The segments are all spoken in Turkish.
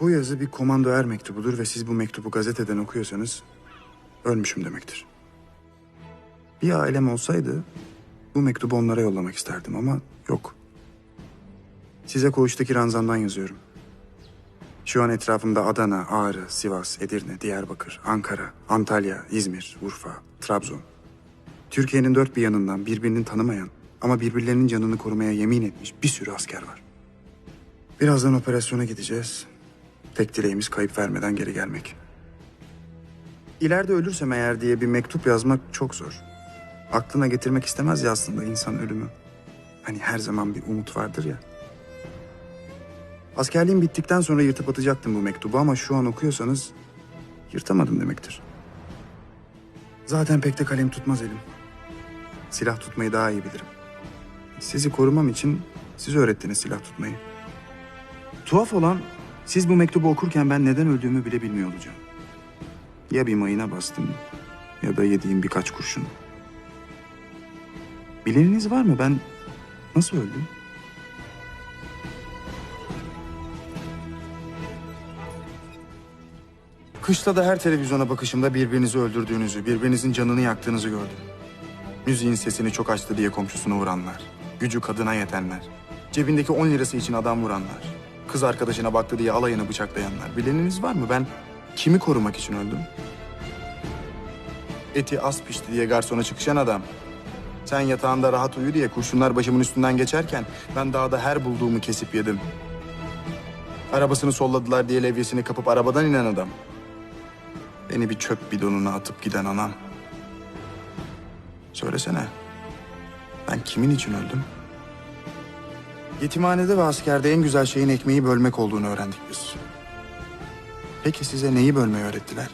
Bu yazı bir komando er mektubudur ve siz bu mektubu gazeteden okuyorsanız ölmüşüm demektir. Bir ailem olsaydı bu mektubu onlara yollamak isterdim ama yok. Size koğuştaki ranzamdan yazıyorum. Şu an etrafımda Adana, Ağrı, Sivas, Edirne, Diyarbakır, Ankara, Antalya, İzmir, Urfa, Trabzon. Türkiye'nin dört bir yanından birbirini tanımayan ama birbirlerinin canını korumaya yemin etmiş bir sürü asker var. Birazdan operasyona gideceğiz. Tek dileğimiz kayıp vermeden geri gelmek. İleride ölürsem eğer diye bir mektup yazmak çok zor. Aklına getirmek istemez ya aslında insan ölümü. Hani her zaman bir umut vardır ya. Askerliğim bittikten sonra yırtıp atacaktım bu mektubu ama şu an okuyorsanız yırtamadım demektir. Zaten pek de kalem tutmaz elim. Silah tutmayı daha iyi bilirim. Sizi korumam için siz öğrettiniz silah tutmayı. Tuhaf olan siz bu mektubu okurken ben neden öldüğümü bile bilmiyor olacağım. Ya bir mayına bastım ya da yediğim birkaç kurşun. Bileniniz var mı ben nasıl öldüm? Kışta da her televizyona bakışımda birbirinizi öldürdüğünüzü, birbirinizin canını yaktığınızı gördüm. Müziğin sesini çok açtı diye komşusunu vuranlar. Gücü kadına yetenler. Cebindeki 10 lirası için adam vuranlar. Kız arkadaşına baktı diye alayını bıçaklayanlar. Bileniniz var mı? Ben kimi korumak için öldüm? Eti az pişti diye garsona çıkışan adam. Sen yatağında rahat uyu diye kurşunlar başımın üstünden geçerken ben dağda her bulduğumu kesip yedim. Arabasını solladılar diye levyesini kapıp arabadan inen adam. Beni bir çöp bidonuna atıp giden anam. Söylesene. Ben kimin için öldüm? Yetimhanede ve askerde en güzel şeyin ekmeği bölmek olduğunu öğrendik biz. Peki size neyi bölmeyi öğrettiler?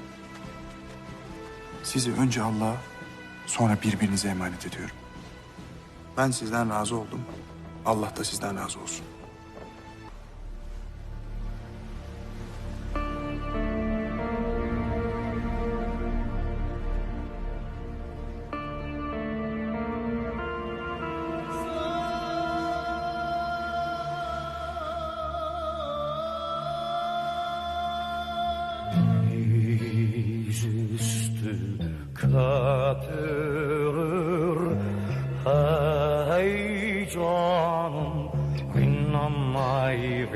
Sizi önce Allah'a, sonra birbirinize emanet ediyorum. Ben sizden razı oldum. Allah da sizden razı olsun. yatırır Hey canım Vinnan ay